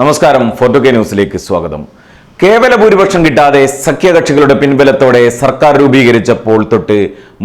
നമസ്കാരം photo K ന്യൂസിലേക്ക് സ്വാഗതം. കേവല ഭൂരിപക്ഷം കിട്ടാതെ സഖ്യകക്ഷികളുടെ പിൻബലത്തോടെ സർക്കാർ രൂപീകരിച്ചപ്പോൾ തൊട്ട്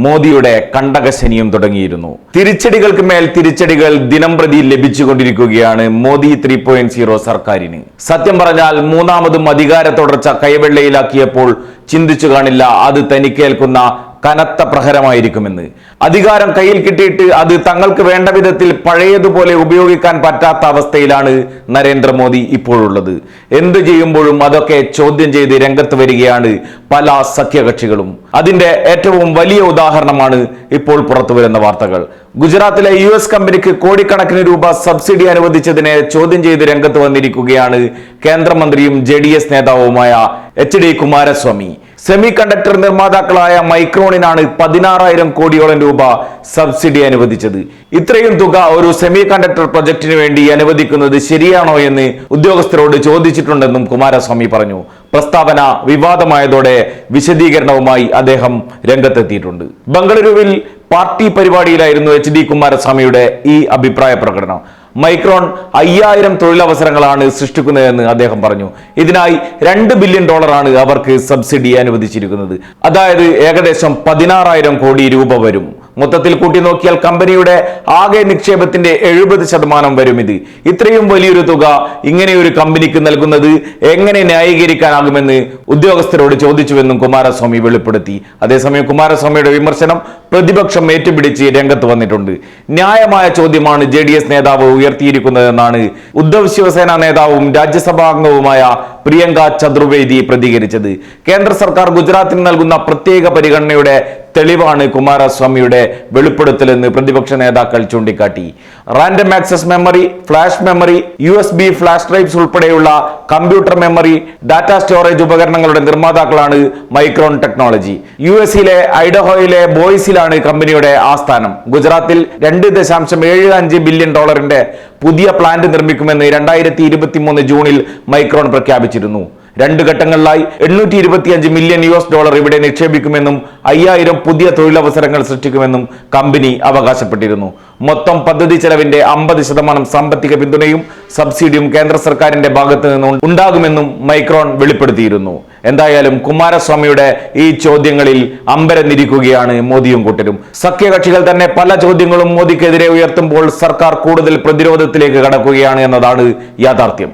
മോദിയുടെ കണ്ടകശനിയും തുടങ്ങിയിരുന്നു. തിരിച്ചടികൾക്ക് മേൽ തിരിച്ചടികൾ ദിനം പ്രതി ലഭിച്ചുകൊണ്ടിരിക്കുകയാണ് മോദി ത്രീ പോയിന്റ് സീറോ സർക്കാരിന്. സത്യം പറഞ്ഞാൽ മൂന്നാമതും അധികാര തുടർച്ച കൈവെള്ളയിലാക്കിയപ്പോൾ ചിന്തിച്ചു കാണില്ല അത് തനിക്കേൽക്കുന്ന കനത്ത പ്രഹരമായിരിക്കുമെന്ന്. അധികാരം കയ്യിൽ കിട്ടിയിട്ട് അത് തങ്ങൾക്ക് വേണ്ട വിധത്തിൽ പഴയതുപോലെ ഉപയോഗിക്കാൻ പറ്റാത്ത അവസ്ഥയിലാണ് നരേന്ദ്രമോദി ഇപ്പോഴുള്ളത്. എന്ത് ചെയ്യുമ്പോഴും അതൊക്കെ ചോദ്യം ചെയ്ത് രംഗത്ത് വരികയാണ് പല സഖ്യകക്ഷികളും. അതിന്റെ ഏറ്റവും വലിയ ഉദാഹരണമാണ് ഇപ്പോൾ പുറത്തു വരുന്ന വാർത്തകൾ. ഗുജറാത്തിലെ യു എസ് കമ്പനിക്ക് കോടിക്കണക്കിന് രൂപ സബ്സിഡി അനുവദിച്ചതിനെ ചോദ്യം ചെയ്ത് രംഗത്ത് വന്നിരിക്കുകയാണ് കേന്ദ്രമന്ത്രിയും ജെ ഡി എസ് നേതാവുമായ H D Kumaraswamy. Semiconductor നിർമ്മാതാക്കളായ മൈക്രോണിനാണ് പതിനാറായിരം കോടിയോളം രൂപ സബ്സിഡി അനുവദിച്ചത്. ഇത്രയും തുക ഒരു സെമി കണ്ടക്ടർ പ്രൊജക്ടിന് വേണ്ടി അനുവദിക്കുന്നത് ശരിയാണോ എന്ന് ഉദ്യോഗസ്ഥരോട് ചോദിച്ചിട്ടുണ്ടെന്നും കുമാരസ്വാമി പറഞ്ഞു. പ്രസ്താവന വിവാദമായതോടെ വിശദീകരണവുമായി അദ്ദേഹം രംഗത്തെത്തിയിട്ടുണ്ട്. ബംഗളൂരുവിൽ പാർട്ടി പരിപാടിയിലായിരുന്നു എച്ച് ഡി കുമാരസ്വാമിയുടെ ഈ അഭിപ്രായ പ്രകടനം. മൈക്രോൺ അയ്യായിരം തൊഴിലവസരങ്ങളാണ് സൃഷ്ടിക്കുന്നതെന്ന് അദ്ദേഹം പറഞ്ഞു. ഇതിനായി രണ്ട് ബില്യൺ ഡോളറാണ് അവർക്ക് സബ്സിഡി അനുവദിച്ചിരിക്കുന്നത്. അതായത് ഏകദേശം പതിനാറായിരം കോടി രൂപ വരും. മൊത്തത്തിൽ കൂട്ടി നോക്കിയാൽ കമ്പനിയുടെ ആകെ നിക്ഷേപത്തിന്റെ എഴുപത് ശതമാനം വരും ഇത്. ഇത്രയും വലിയൊരു തുക ഇങ്ങനെ ഒരു കമ്പനിക്ക് നൽകുന്നത് എങ്ങനെ ന്യായീകരിക്കാനാകുമെന്ന് ഉദ്യോഗസ്ഥരോട് ചോദിച്ചുവെന്നും കുമാരസ്വാമി വെളിപ്പെടുത്തി. അതേസമയം കുമാരസ്വാമിയുടെ വിമർശനം പ്രതിപക്ഷം ഏറ്റുപിടിച്ച് രംഗത്ത് വന്നിട്ടുണ്ട്. ന്യായമായ ചോദ്യമാണ് ജെ ഡി എസ് നേതാവ് ഉയർത്തിയിരിക്കുന്നതെന്നാണ് ഉദ്ധവ് ശിവസേന നേതാവും രാജ്യസഭാ അംഗവുമായ പ്രിയങ്ക ചതുർവേദി പ്രതികരിച്ചത്. കേന്ദ്ര സർക്കാർ ഗുജറാത്തിന് നൽകുന്ന പ്രത്യേക പരിഗണനയുടെ തെളിവാണ് കുമാരസ്വാമിയുടെ വെളിപ്പെടുത്തലെന്ന് പ്രതിപക്ഷ നേതാക്കൾ ചൂണ്ടിക്കാട്ടി. Random access memory flash memory U S B flash drives ഉൾപ്പെടെയുള്ള കമ്പ്യൂട്ടർ മെമ്മറി ഡാറ്റ സ്റ്റോറേജ് ഉപകരണങ്ങളുടെ നിർമ്മാതാക്കളാണ് മൈക്രോൺ ടെക്നോളജി. യു എസിലെ ഐഡഹോയിലെ ബോയ്സിലാണ് കമ്പനിയുടെ ആസ്ഥാനം. ഗുജറാത്തിൽ രണ്ട് ദശാംശം ഏഴ് അഞ്ച് ബില്യൺ ഡോളറിന്റെ പുതിയ പ്ലാന്റ് നിർമ്മിക്കുമെന്ന് രണ്ടായിരത്തി ഇരുപത്തി മൂന്ന് ജൂണിൽ മൈക്രോൺ പ്രഖ്യാപിച്ചിരുന്നു. രണ്ട് ഘട്ടങ്ങളിലായി എണ്ണൂറ്റി ഇരുപത്തിയഞ്ച് മില്യൺ യു എസ് ഡോളർ ഇവിടെ നിക്ഷേപിക്കുമെന്നും അയ്യായിരം പുതിയ തൊഴിലവസരങ്ങൾ സൃഷ്ടിക്കുമെന്നും കമ്പനി അവകാശപ്പെട്ടിരുന്നു. മൊത്തം പദ്ധതി ചെലവിന്റെ അമ്പത് ശതമാനം സാമ്പത്തിക പിന്തുണയും സബ്സിഡിയും കേന്ദ്ര സർക്കാരിന്റെ ഭാഗത്ത് നിന്നും ഉണ്ടാകുമെന്നും മൈക്രോൺ വെളിപ്പെടുത്തിയിരുന്നു. എന്തായാലും കുമാരസ്വാമിയുടെ ഈ ചോദ്യങ്ങളിൽ അമ്പരന്നിരിക്കുകയാണ് മോദിയും കൂട്ടരും. സഖ്യകക്ഷികൾ തന്നെ പല ചോദ്യങ്ങളും മോദിക്കെതിരെ ഉയർത്തുമ്പോൾ സർക്കാർ കൂടുതൽ പ്രതിരോധത്തിലേക്ക് കടക്കുകയാണ് എന്നതാണ് യാഥാർത്ഥ്യം.